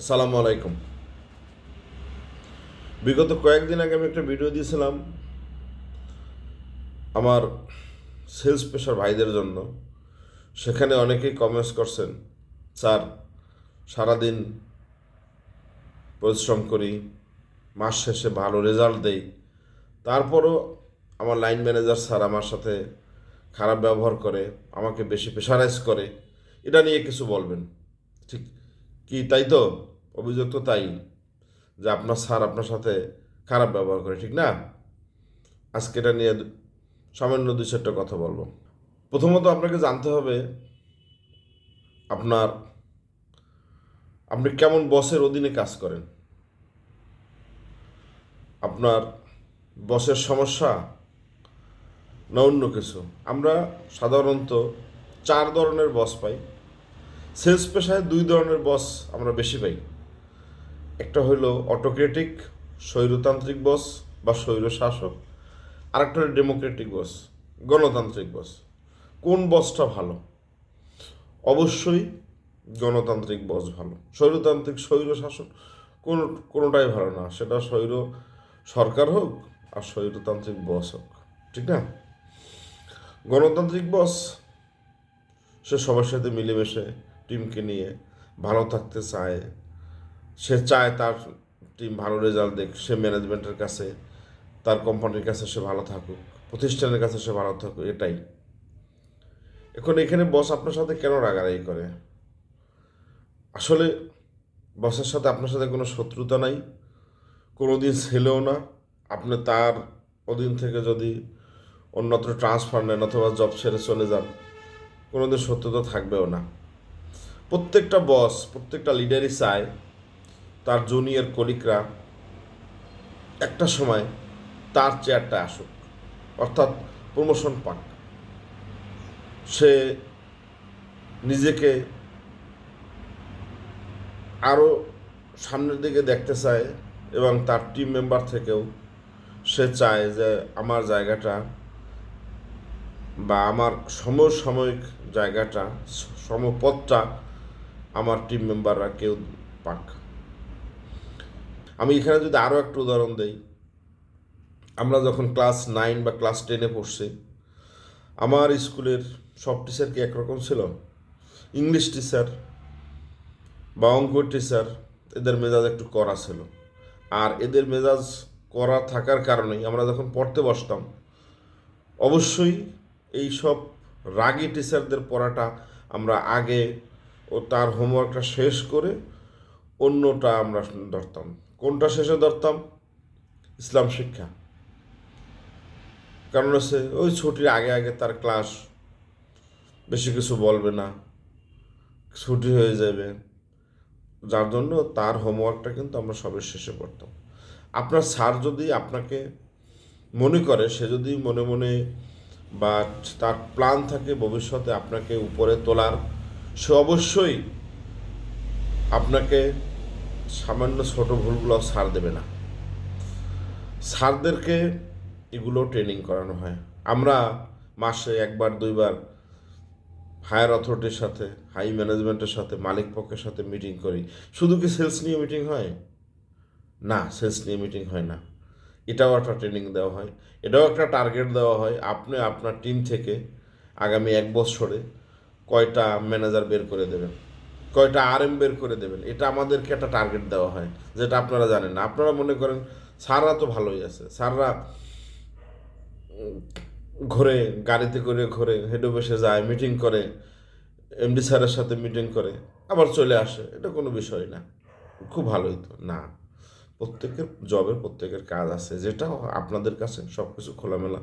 আসসালামু আলাইকুম। বিগত কয়েকদিন আগে আমি একটা ভিডিও দিয়েছিলাম আমার সেলস পেশার ভাইদের জন্য। সেখানে অনেকেই কমেন্টস করছেন, স্যার, সারাদিন পরিশ্রম করি, মাস শেষে ভালো রেজাল্ট দেই। তারপরও আমার লাইন ম্যানেজার স্যার আমার সাথে খারাপ ব্যবহার করে, আমাকে বেশি প্রেশারাইজ করে। এটা নিয়ে কিছু বলবেন, ঠিক? কি, তাই তো? অভিযোগ তো তাই, যে আপনার স্যার আপনার সাথে খারাপ ব্যবহার করে, ঠিক না? আজকে এটা নিয়ে সামান্য দুই চারটা কথা বলব। প্রথমত আপনাকে জানতে হবে, আপনার, আপনি কেমন বসের অধীনে কাজ করেন? আপনার বসের সমস্যা না অন্য কিছু? আমরা সাধারণত চার ধরনের বস পাই। সেলস পেশায় দুই ধরনের বস আমরা বেশি পাই। একটা হলো অটোক্রেটিক স্বৈরতান্ত্রিক বস বা স্বৈর শাসক আরেকটা হলো ডেমোক্রেটিক বস, গণতান্ত্রিক বস। কোন বসটা ভালো? অবশ্যই গণতান্ত্রিক বস ভালো। স্বৈরতান্ত্রিক স্বৈর শাসন কোন, কোনোটাই ভালো না। সেটা স্বৈর সরকার হোক আর স্বৈরতান্ত্রিক বস হোক। ঠিক না? গণতান্ত্রিক বস, সে সবার সাথে মিলেমিশে টিমকে নিয়ে ভালো থাকতে চায়। সে চায় তার টিম ভালো রেজাল্ট দেখ, সে ম্যানেজমেন্টের কাছে, তার কোম্পানির কাছে সে ভালো থাকুক, প্রতিষ্ঠানের কাছে সে ভালো থাকুক, এটাই। এখন এখানে বস আপনার সাথে কেন রাগারাগি করে? আসলে বসের সাথে আপনার সাথে কোনো শত্রুতা নাই কোনো দিন ছেলেও না। আপনি তার অধীন থেকে যদি অন্যত্র ট্রান্সফার নেন অথবা জব ছেড়ে চলে যান, কোনোদিন সত্যতা থাকবেও না। প্রত্যেকটা বস প্রত্যেকটা লিডারই চায়, তার জুনিয়র কলিকরা একটা সময় তার চেয়ারটা আসুক, অর্থাৎ প্রমোশন পাক। সে নিজেকে আরও সামনের দিকে দেখতে চায় এবং তার টিম মেম্বার থেকেও সে চায় যে আমার জায়গাটা বা আমার সমসাময়িক জায়গাটা, স- সমপদটা আমার টিম মেম্বাররা কেউ পাক। আমি এখানে যদি আরও একটা উদাহরণ দেই, আমরা যখন ক্লাস নাইন বা ক্লাস টেনে পড়ছি, আমার স্কুলের সব টিচার কি একরকম ছিল? ইংলিশ টিচার বা অঙ্ক টিচার এদের মেজাজ একটু করা ছিল। আর এদের মেজাজ করা থাকার কারণেই আমরা যখন পড়তে বসতাম, অবশ্যই এই সব রাগী টিচারদের পড়াটা আমরা আগে ও তার হোমওয়ার্কটা শেষ করে অন্যটা আমরা ধরতাম। কোনটা শেষে ধরতাম? ইসলাম শিক্ষা। কারণ হচ্ছে ওই ছুটির আগে আগে তার ক্লাস বেশি কিছু বলবে না, ছুটি হয়ে যাবে। যার জন্য তার হোমওয়ার্কটা কিন্তু আমরা সবের শেষে পড়তাম আপনার স্যার যদি আপনাকে মনে করে, সে যদি মনে মনে বা তার প্ল্যান থাকে ভবিষ্যতে আপনাকে উপরে তোলার সে অবশ্যই আপনাকে সামান্য ছোট ভুলগুলো সার দেবে না। সারদেরকে এগুলো ট্রেনিং করানো হয়। আমরা মাসে একবার, দুইবার হায়ার অথরিটির সাথে হাই ম্যানেজমেন্টের সাথে, মালিক পক্ষের সাথে মিটিং করি। শুধু কি সেলস নিয়ে মিটিং হয়? না সেলস নিয়ে মিটিং হয় না। এটাও একটা ট্রেনিং দেওয়া হয়। এটাও একটা টার্গেট দেওয়া হয়। আপনি আপনার টিম থেকে আগামী এক বছরে কয়টা ম্যানেজার বের করে দেবেন? কয়টা আর এম বের করে দেবেন? এটা আমাদেরকে একটা টার্গেট দেওয়া হয়, যেটা আপনারা জানেন না। আপনারা মনে করেন, স্যাররা তো ভালোই আছে। স্যাররা ঘোরে, গাড়িতে করে ঘোরে হেড অফিসে যায় মিটিং করে এমডি স্যারের সাথে মিটিং করে, আবার চলে আসে। এটা কোনো বিষয় না। খুব ভালোই তো। না, প্রত্যেকের জবের প্রত্যেকের কাজ আছে। যেটা আপনাদের কাছে সব কিছু খোলামেলা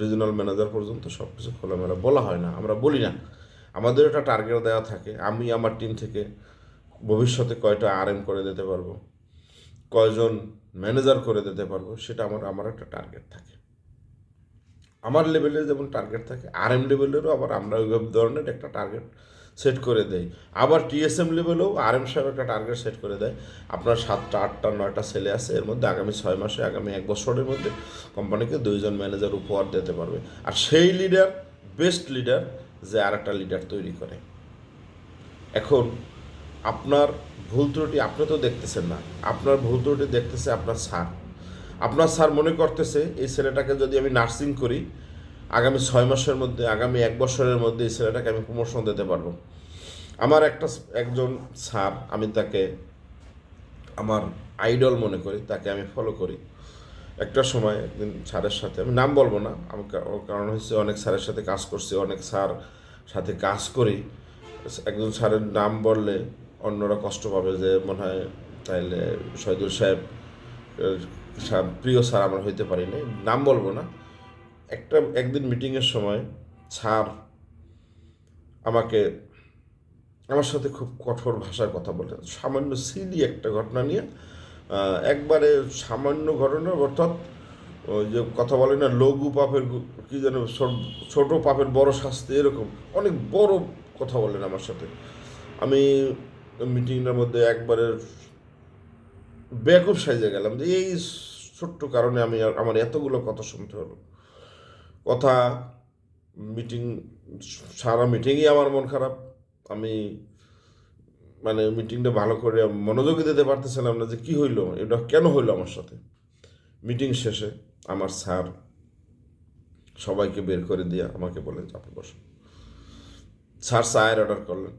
রিজনাল ম্যানেজার পর্যন্ত সব কিছু খোলামেলা বলা হয় না। আমরা বলি না। আমাদের একটা টার্গেট দেওয়া থাকে। আমি আমার টিম থেকে ভবিষ্যতে কয়টা আর এম করে দিতে পারব, কয়জন ম্যানেজার করে দিতে পারব, সেটা আমার আমার একটা টার্গেট থাকে। আমার লেভেলে যেমন টার্গেট থাকে আর এম লেভেলেরও আবার আমরা ওই ধরনের একটা টার্গেট সেট করে দেই। আবার টিএসএম লেভেলেও আর এম সাহেব একটা টার্গেট সেট করে দেয়। আপনার সাতটা, আটটা, নয়টা ছেলে আছে, এর মধ্যে আগামী ছয় মাসে, আগামী এক বছরের মধ্যে কোম্পানিকে দুইজন ম্যানেজার উপহার দিতে পারবে। আর সেই লিডার বেস্ট লিডার যে আর একটা লিডার তৈরি করে। এখন আপনার ভুল ত্রুটি আপনি তো দেখতেছেন না। আপনার ভুল ত্রুটি দেখতেছে আপনার স্যার। আপনার স্যার মনে করতেছে, এই ছেলেটাকে যদি আমি নার্সিং করি, আগামী ছয় মাসের মধ্যে, আগামী এক বছরের মধ্যে এই ছেলেটাকে আমি প্রমোশন দিতে পারব। আমার একটা একজন স্যার, আমি তাকে, আমার আইডল মনে করি, তাকে আমি ফলো করি। একটা সময় একদিন স্যারের সাথে, আমি নাম বলব না, আমি কারণ হচ্ছে অনেক স্যারের সাথে কাজ করছি, অনেক স্যার সাথে কাজ করি। একজন স্যারের নাম বললে অন্যরা কষ্ট পাবে যে মনে হয় তাইলে শহীদুল সাহেব প্রিয় স্যার আমার হইতে পারি না নাম বলব না। একটা, একদিন মিটিংয়ের সময় স্যার আমাকে, আমার সাথে খুব কঠোর ভাষায় কথা বলে সামান্য সিলি একটা ঘটনা নিয়ে একবারে সামান্য ঘটনা, অর্থাৎ যে কথা বলে না, লঘু পাপের কি যেন ছোট- ছোট পাপের বড় শাস্তি, এরকম অনেক বড় কথা বলেন আমার সাথে। আমি মিটিংটার মধ্যে একবারে বেকুব সাইজে গেলাম যে এই ছোট্ট কারণে আমি আমার এতগুলো কথা শুনতে হলো। কথা, মিটিং, সারা মিটিংই আমার মন খারাপ। আমি মানে মিটিংটা ভালো করে মনোযোগী দিতে পারতেছিলাম না যে কি হইল? এটা কেন হইল আমার সাথে? মিটিং শেষে আমার স্যার সবাইকে বের করে দিয়ে আমাকে বলেন আপনি বসুন। স্যার চায়ের অর্ডার করলেন।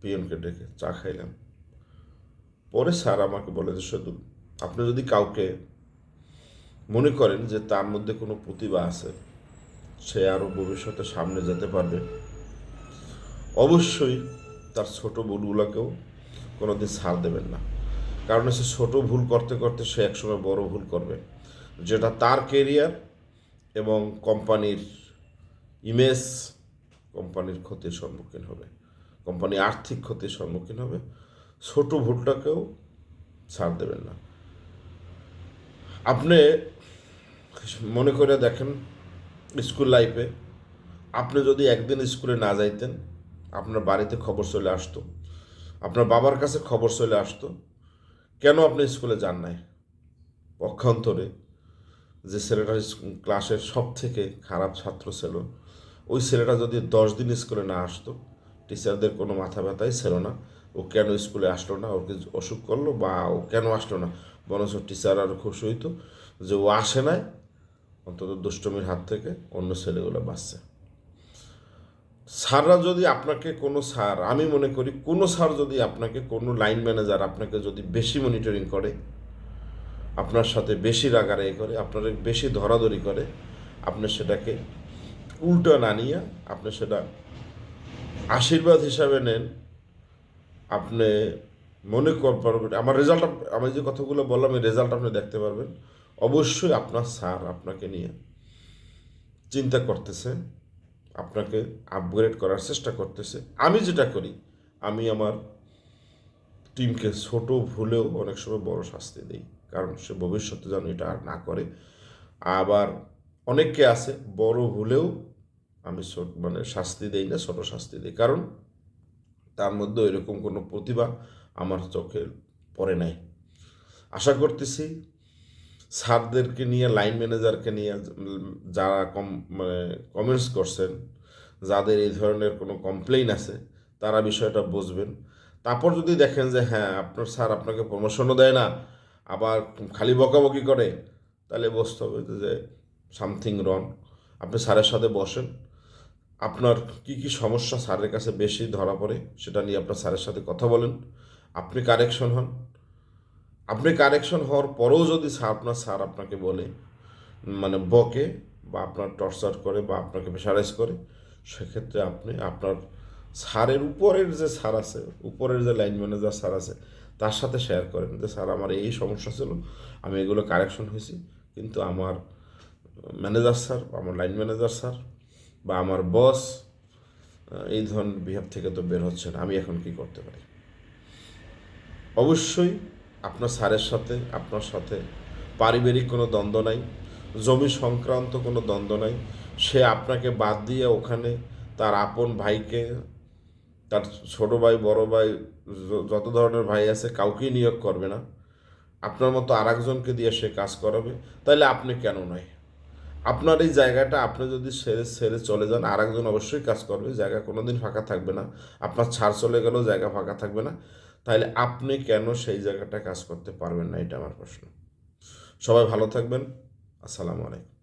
পিয়নকে ডেকে চা খাইলাম পরে স্যার আমাকে বলে যে শুধু আপনি যদি কাউকে মনে করেন যে তার মধ্যে কোনো প্রতিভা আছে, সে আরও ভবিষ্যতে সামনে যেতে পারবে, অবশ্যই তার ছোট ভুলগুলোকেও কোনোদিন ছাড় দেবেন না। কারণ সে ছোট ভুল করতে করতে সে একসময় বড় ভুল করবে। যেটা তার কেরিয়ার এবং কোম্পানির ইমেজ কোম্পানির ক্ষতির সম্মুখীন হবে কোম্পানি আর্থিক ক্ষতির সম্মুখীন হবে। ছোট ভুলটাকেও ছাড় দেবেন না। আপনি মনে করে দেখেন, স্কুল লাইফে আপনি যদি একদিন স্কুলে না যাইতেন আপনার বাড়িতে খবর চলে আসতো। আপনার বাবার কাছে খবর চলে আসতো। কেন আপনি স্কুলে যান নাই? পক্ষান্তরে যে ছেলেটা ক্লাসের সব থেকে খারাপ ছাত্র ছিল, ওই ছেলেটা যদি দশ দিন স্কুলে না আসতো, টিচারদের কোনো মাথা ব্যথাই ছিল না। ও কেন স্কুলে আসলো না? ওকে অসুখ করল বা ও কেন আসলো না? বরঞ্চ টিচার আরও খুশি হইতো যে ও আসে নাই, অন্তত দুষ্টমির হাত থেকে অন্য ছেলেগুলো বাঁচছে। স্যাররা যদি আপনাকে কোনো স্যার, আমি মনে করি কোনো স্যার যদি আপনাকে কোনো লাইন ম্যানেজার আপনাকে যদি বেশি মনিটরিং করে, আপনার সাথে বেশি রাগারাগি করে, আপনার বেশি ধরাধরি করে, আপনি সেটাকে উল্টো না নিয়ে আপনি সেটা আশীর্বাদ হিসাবে নেন, আপনি মনে পারবেন আমার রেজাল্ট আমি যে কথাগুলো বললাম, এই রেজাল্ট আপনি দেখতে পারবেন। অবশ্যই আপনার স্যার আপনাকে নিয়ে চিন্তা করতেছে। আপনাকে আপগ্রেড করার চেষ্টা করতেছে। আমি যেটা করি, আমি আমার টিমকে ছোট ভুলেও অনেক সময় বড় শাস্তি দিই, কারণ সে ভবিষ্যতে যেন এটা আর না করে। আবার অনেককে আছে, বড় ভুলেও আমি মানে শাস্তি দেই না, ছোট শাস্তি দিই, কারণ তার মধ্যে এরকম কোনো প্রতিভা আমার চোখে পড়ে নাই। আশা করতেছি স্যারদেরকে নিয়ে লাইন ম্যানেজারকে নিয়ে যারা কম মানে কমেন্টস করছেন, যাদের এই ধরনের কোনো কমপ্লেইন আছে, তারা বিষয়টা বুঝবেন। তারপর যদি দেখেন যে হ্যাঁ আপনার স্যার আপনাকে প্রমোশনও দেয় না, আবার খালি বকাবকি করে, তাহলে বুঝতে হবে যে সামথিং রং আপনি স্যারের সাথে বসেন। আপনার কি কি সমস্যা স্যারের কাছে বেশি ধরা পড়ে, সেটা নিয়ে আপনার স্যারের সাথে কথা বলেন। আপনি কারেকশন হন। আপনি কারেকশন হওয়ার পরেও যদি স্যার আপনার স্যার আপনাকে বলে মানে বকে বা আপনার টর্চার করে বা আপনাকে প্রেশারাইজ করে, সেক্ষেত্রে আপনি আপনার স্যারের উপরের যে স্যার আছে, উপরের যে লাইন ম্যানেজার স্যার আছে, তার সাথে শেয়ার করেন যে স্যার আমার এই সমস্যা ছিল, আমি এগুলো কারেকশন হয়েছি, কিন্তু আমার ম্যানেজার স্যার আমার লাইন ম্যানেজার স্যার বা আমার বস এই ধরনের বিহেভ থেকে তো বের হচ্ছে না, আমি এখন কি করতে পারি? অবশ্যই আপনার স্যারের সাথে, আপনার সাথে। পারিবারিক কোনো দ্বন্দ্ব নাই। জমি সংক্রান্ত কোনো দ্বন্দ্ব নাই। সে আপনাকে বাদ দিয়ে ওখানে তার আপন ভাইকে, তার ছোট ভাই, বড় ভাই যত ধরনের ভাই আছে, কাউকেই নিয়োগ করবে না। আপনার মতো আর একজনকে দিয়ে সে কাজ করাবে। তাহলে আপনি কেন নয়? আপনার এই জায়গাটা আপনি যদি সেরে সেরে চলে যান আর একজন অবশ্যই কাজ করবে। জায়গা কোনোদিন ফাঁকা থাকবে না। আপনার ছাড় চলে গেলেও জায়গা ফাঁকা থাকবে না। তাহলে আপনি কেন সেই জায়গাটা কাজ করতে পারবেন না? এটা আমার প্রশ্ন। সবাই ভালো থাকবেন। আসসালামু আলাইকুম।